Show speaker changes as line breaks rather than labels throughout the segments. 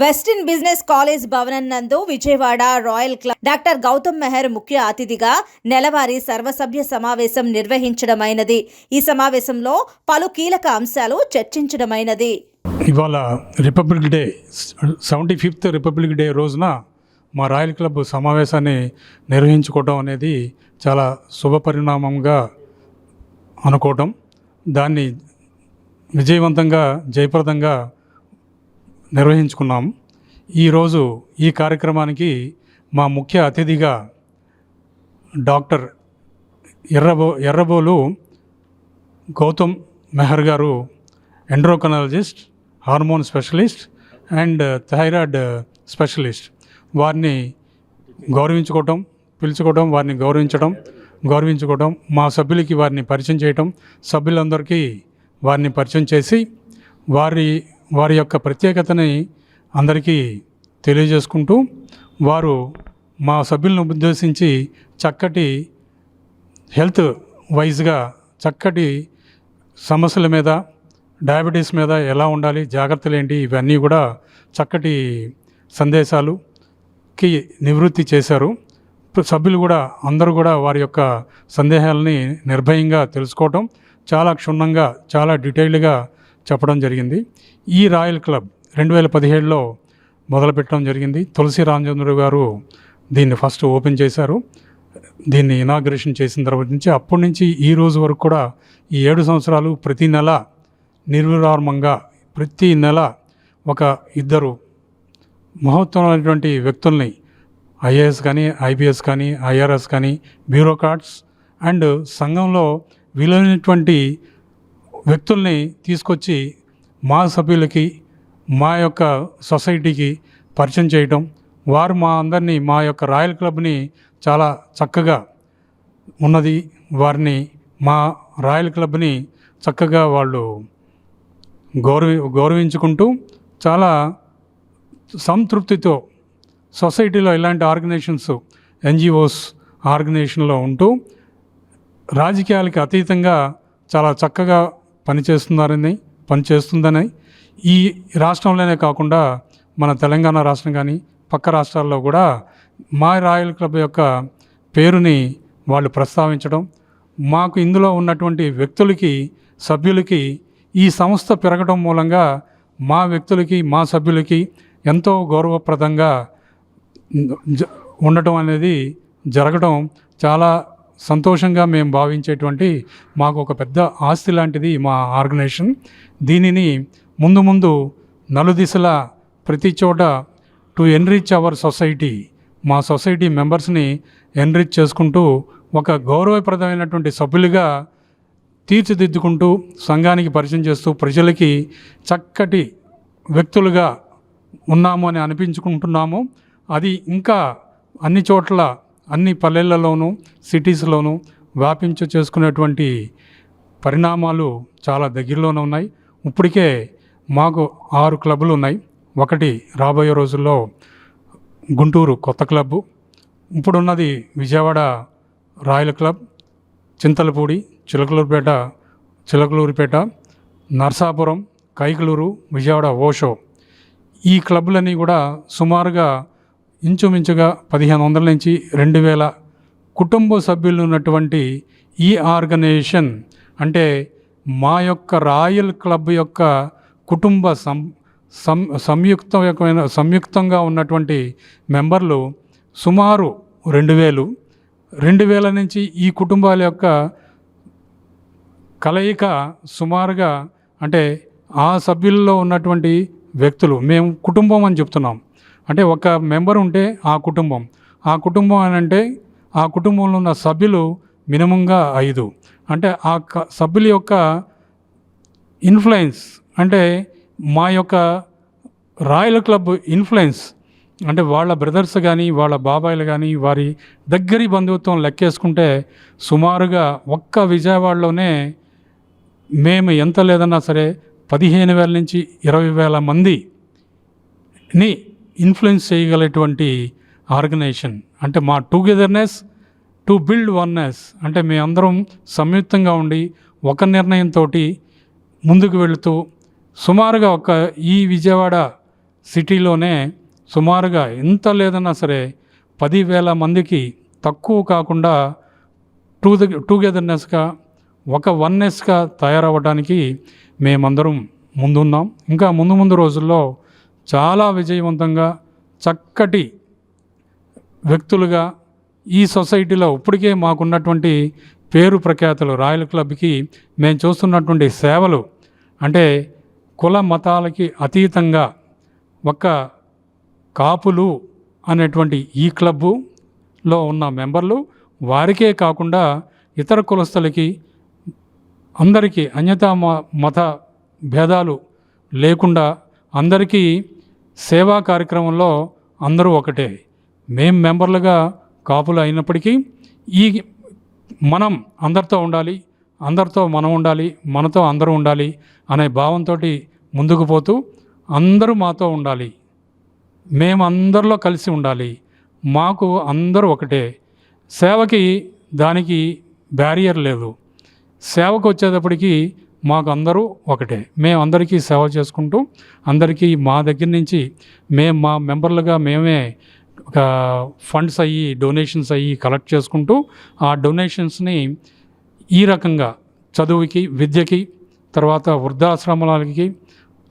Westin business college భవనం నందు Vijayawada royal club doctor Gautam Meher ముఖ్య అతిథిగా నెలవారీ సర్వసభ్య సమావేశం నిర్వహించడమైనది. ఈ సమావేశంలో పలు కీలక అంశాలు చర్చించడమైనది.
ఇవాళ republic day seventy fifth republic day రోజున మా రాయల్ క్లబ్ సమావేశాన్ని నిర్వహించుకోవడం అనేది చాలా శుభ పరిణామంగా అనుకోవటం. దాన్ని విజయవంతంగా జయప్రదంగా నిర్వహించుకున్నాం ఈరోజు ఈ కార్యక్రమానికి మా ముఖ్య అతిథిగా డాక్టర్ ఎర్రబో ఎర్రబోలు గౌతమ్ మెహర్ గారు endocrinologist hormone specialist and thyroid specialist. వారిని గౌరవించుకోవటం పిలుచుకోవడం వారిని గౌరవించడం గౌరవించుకోవడం మా సభ్యులకి వారిని పరిచయం చేయటం సభ్యులందరికీ వారిని పరిచయం చేసి వారి వారి యొక్క ప్రత్యేకతని అందరికీ తెలియజేసుకుంటూ వారు మా సభ్యులను ఉద్దేశించి చక్కటి హెల్త్ వైజ్గా చక్కటి సమస్యల మీద డయాబెటీస్ మీద ఎలా ఉండాలి జాగ్రత్తలు ఏంటి ఇవన్నీ కూడా చక్కటి సందేశాలుకి నివృత్తి చేశారు. సభ్యులు కూడా అందరూ కూడా వారి యొక్క సందేహాలని నిర్భయంగా తెలుసుకోవటం చాలా క్షుణ్ణంగా చాలా డీటెయిల్డ్గా చెప్పడం జరిగింది. ఈ రాయల్ క్లబ్ రెండు వేల పదిహేడులో మొదలుపెట్టడం జరిగింది. తులసి రామచంద్ర గారు దీన్ని ఫస్ట్ ఓపెన్ చేశారు. దీన్ని ఇనాగ్రేషన్ చేసిన తర్వాత నుంచి అప్పటి నుంచి ఈ రోజు వరకు కూడా ఈ ఏడు సంవత్సరాలు ప్రతి నెల నిర్విరామంగా ప్రతి నెల ఒక ఇద్దరు మహోత్తరమైనటువంటి వ్యక్తుల్ని ఐఏఎస్ కానీ ఐపీఎస్ కానీ ఐఆర్ఎస్ కానీ బ్యూరోక్రాట్స్ అండ్ సంఘంలో విలువైనటువంటి వ్యక్తుల్ని తీసుకొచ్చి మా సభ్యులకి మా యొక్క సొసైటీకి పరిచయం చేయటం వారు మా అందరినీ మా యొక్క రాయల్ క్లబ్ని చాలా చక్కగా ఉన్నది. వారిని మా రాయల్ క్లబ్ని చక్కగా వాళ్ళు గౌరవి గౌరవించుకుంటూ చాలా సంతృప్తితో సొసైటీలో ఇలాంటి ఆర్గనైజేషన్స్ ఎన్జిఓస్ ఆర్గనైజేషన్లో ఉంటూ రాజకీయాలకి అతీతంగా చాలా చక్కగా పనిచేస్తున్నారని పనిచేస్తుందని ఈ రాష్ట్రంలోనే కాకుండా మన తెలంగాణ రాష్ట్రం కానీ పక్క రాష్ట్రాల్లో కూడా మా రాయల్ క్లబ్ యొక్క పేరుని వాళ్ళు ప్రస్తావించడం మాకు ఇందులో ఉన్నటువంటి వ్యక్తులకి సభ్యులకి ఈ సంస్థ పెరగడం మూలంగా మా వ్యక్తులకి మా సభ్యులకి ఎంతో గౌరవప్రదంగా ఉండటం అనేది జరగడం చాలా సంతోషంగా మేము భావించేటువంటి మాకు ఒక పెద్ద ఆస్తి లాంటిది మా ఆర్గనైజేషన్. దీనిని ముందు ముందు నలుదిశల ప్రతి చోట టు ఎన్రిచ్ అవర్ సొసైటీ మా సొసైటీ మెంబర్స్ని ఎన్రిచ్ చేసుకుంటూ ఒక గౌరవప్రదమైనటువంటి సభ్యులుగా తీర్చిదిద్దుకుంటూ సంఘానికి పరిచయం చేస్తూ ప్రజలకి చక్కటి వ్యక్తులుగా ఉన్నాము అని అనిపించుకుంటున్నాము. అది ఇంకా అన్ని చోట్ల అన్ని పల్లెలలోనూ సిటీస్లోనూ వ్యాపించ చేసుకునేటువంటి పరిణామాలు చాలా దగ్గరలోనే ఉన్నాయి. ఇప్పటికే మాకు ఆరు క్లబ్లు ఉన్నాయి. ఒకటి రాబోయే రోజుల్లో గుంటూరు కొత్త క్లబ్బు ఇప్పుడున్నది విజయవాడ రాయల్ క్లబ్ చింతలపూడి చిలకలూరుపేట చిలకలూరుపేట నర్సాపురం కైకలూరు విజయవాడ ఓషో. ఈ క్లబ్లన్నీ కూడా సుమారుగా ఇంచుమించుగా పదిహేను వందల నుంచి రెండు వేల కుటుంబ సభ్యులు ఉన్నటువంటి ఈ ఆర్గనైజేషన్ అంటే మా యొక్క రాయల్ క్లబ్ యొక్క కుటుంబ సం సం సంయుక్తమైన సంయుక్తంగా ఉన్నటువంటి మెంబర్లు సుమారు రెండు వేలు. రెండు వేల నుంచి ఈ కుటుంబాల యొక్క కలయిక సుమారుగా అంటే ఆ సభ్యుల్లో ఉన్నటువంటి వ్యక్తులు మేము కుటుంబం అని చెప్తున్నాం. అంటే ఒక మెంబర్ ఉంటే ఆ కుటుంబం. ఆ కుటుంబం అని అంటే ఆ కుటుంబంలో ఉన్న సభ్యులు మినిమంగా ఐదు. అంటే ఆ క- సభ్యుల యొక్క ఇన్ఫ్లుయెన్స్ అంటే మా యొక్క రాయల్ క్లబ్ ఇన్ఫ్లుయెన్స్. అంటే వాళ్ళ బ్రదర్స్ కానీ వాళ్ళ బాబాయిలు కానీ వారి దగ్గరి బంధుత్వం లెక్కేసుకుంటే సుమారుగా ఒక్క విజయవాడలోనే మేము ఎంత లేదన్నా సరే పదిహేను వేల నుంచి ఇరవై వేల మందిని ఇన్ఫ్లుయెన్స్ చేయగలటువంటి ఆర్గనైజేషన్. అంటే మా టుగెదర్నెస్ టు బిల్డ్ వన్నెస్ అంటే మీ అందరం సంయుక్తంగా ఉండి ఒక నిర్ణయంతో ముందుకు వెళుతూ సుమారుగా ఒక ఈ విజయవాడ సిటీలోనే సుమారుగా ఎంత లేదన్నా సరే పదివేల మందికి తక్కువ కాకుండా టూ టుగెదర్నెస్గా ఒక వన్నెస్గా తయారవ్వడానికి మేమందరం ముందున్నాం. ఇంకా ముందు ముందు రోజుల్లో చాలా విజయవంతంగా చక్కటి వ్యక్తులుగా ఈ సొసైటీలో ఇప్పటికే మాకున్నటువంటి పేరు ప్రఖ్యాతులు రాయల్ క్లబ్కి మేము చూస్తున్నటువంటి సేవలు అంటే కుల మతాలకి అతీతంగా ఒక కాపులు అనేటువంటి ఈ క్లబ్బులో ఉన్న మెంబర్లు వారికే కాకుండా ఇతర కులస్తులకి అందరికీ అన్యతా మ- మత భేదాలు లేకుండా అందరికీ సేవా కార్యక్రమంలో అందరూ ఒకటే. మేం మెంబర్లుగా కాపులు అయినప్పటికీ ఈ మనం అందరితో ఉండాలి అందరితో మనం ఉండాలి మనతో అందరూ ఉండాలి అనే భావంతో ముందుకు పోతూ అందరూ మాతో ఉండాలి. మేము అందరిలో కలిసి ఉండాలి. మాకు అందరూ ఒకటే. సేవకి దానికి బ్యారియర్ లేదు. సేవకు వచ్చేటప్పటికి మాకు అందరూ ఒకటే. మేము అందరికీ సేవ చేసుకుంటూ అందరికీ మా దగ్గర నుంచి మేము మా మెంబర్లుగా మేమే ఒక ఫండ్స్ అయ్యి డొనేషన్స్ అయ్యి కలెక్ట్ చేసుకుంటూ ఆ డొనేషన్స్ని ఈ రకంగా చదువుకి విద్యకి తర్వాత వృద్ధాశ్రమాలకి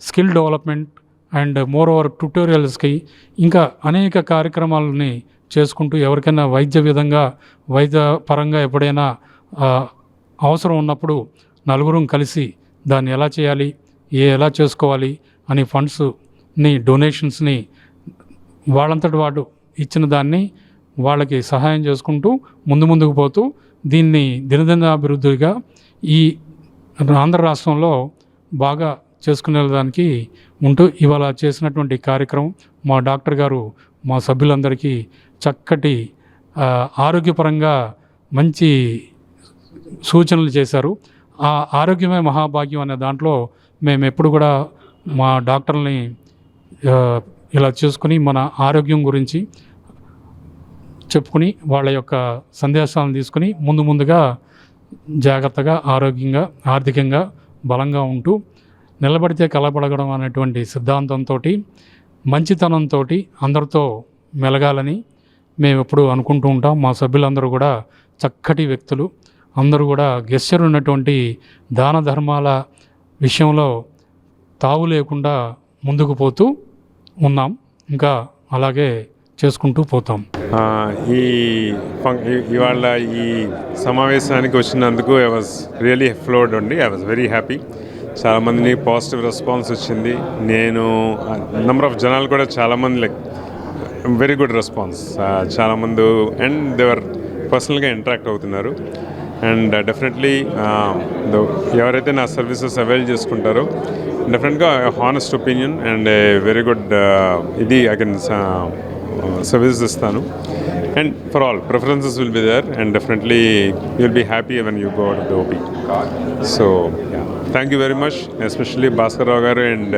skill development and more over ట్యూటోరియల్స్కి ఇంకా అనేక కార్యక్రమాలని చేసుకుంటూ ఎవరికైనా వైద్య విధంగా వైద్య పరంగా ఎప్పుడైనా అవసరం ఉన్నప్పుడు నలుగురం కలిసి దాన్ని ఎలా చేయాలి ఏ ఎలా చేసుకోవాలి అని ఫండ్స్ని డొనేషన్స్ని వాళ్ళంతటి వాడు ఇచ్చిన దాన్ని వాళ్ళకి సహాయం చేసుకుంటూ ముందు ముందుకు పోతూ దీన్ని దినదినాభివృద్ధిగా ఈ ఆంధ్ర రాష్ట్రంలో బాగా చేసుకునే దానికి ఉంటూ ఇవాళ చేసినటువంటి కార్యక్రమం మా డాక్టర్ గారు మా సభ్యులందరికీ చక్కటి ఆరోగ్యపరంగా మంచి సూచనలు చేశారు. ఆ ఆరోగ్యమే మహాభాగ్యం అనే దాంట్లో మేము ఎప్పుడు కూడా మా డాక్టర్ని ఇలా చూసుకుని మన ఆరోగ్యం గురించి చెప్పుకుని వాళ్ళ యొక్క సందేశాలను తీసుకుని ముందు ముందుగా జాగ్రత్తగా ఆరోగ్యంగా ఆర్థికంగా బలంగా ఉంటూ నిలబడితే కలబడగడం అనేటువంటి సిద్ధాంతంతో మంచితనంతో అందరితో మెలగాలని మేము ఎప్పుడు అనుకుంటూ ఉంటాం. మా సభ్యులందరూ కూడా చక్కటి వ్యక్తులు. అందరూ కూడా గెస్చర్ ఉన్నటువంటి దాన ధర్మాల విషయంలో తావు లేకుండా ముందుకు పోతూ ఉన్నాం. ఇంకా అలాగే చేసుకుంటూ పోతాం.
ఈ ఈ- ఇవాళ ఈ సమావేశానికి వచ్చినందుకు ఐ వాజ్ రియలీ ఫ్లోడ్ అండి. I was very happy. చాలామందిని పాజిటివ్ రెస్పాన్స్ వచ్చింది. నేను నెంబర్ ఆఫ్ జనాలు కూడా చాలామంది లైక్ వెరీ గుడ్ రెస్పాన్స్. చాలామంది అండ్ దేవర్ పర్సనల్గా ఇంటరాక్ట్ అవుతున్నారు. అండ్ డెఫినెట్లీ ఎవరైతే నా సర్వీసెస్ అవైల్ చేసుకుంటారో డెఫినెట్గా honest opinion and very good ఇది ఐ కెన్ సర్వీసెస్ ఇస్తాను. And for all preferences will be there and definitely you'll be happy when you go out the OP so thank you very much especially Bhaskar Rao గారు and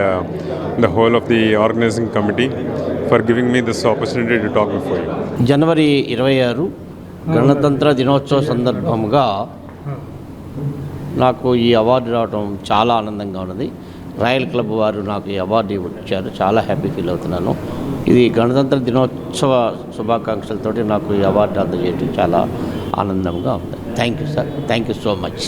the whole of the organizing committee for giving me this opportunity to talk before you
జనవరి ఇరవై ఆరు గణతంత్ర దినోత్సవ సందర్భంగా నాకు ఈ award రావడం చాలా ఆనందంగా ఉన్నది. రాయల్ క్లబ్ వారు నాకు ఈ అవార్డు ఇచ్చారు. చాలా హ్యాపీ ఫీల్ అవుతున్నాను. ఇది గణతంత్ర దినోత్సవ శుభాకాంక్షలతోటి నాకు ఈ అవార్డు అందజేయడం చాలా ఆనందంగా ఉంది. Thank you sir. Thank you so much.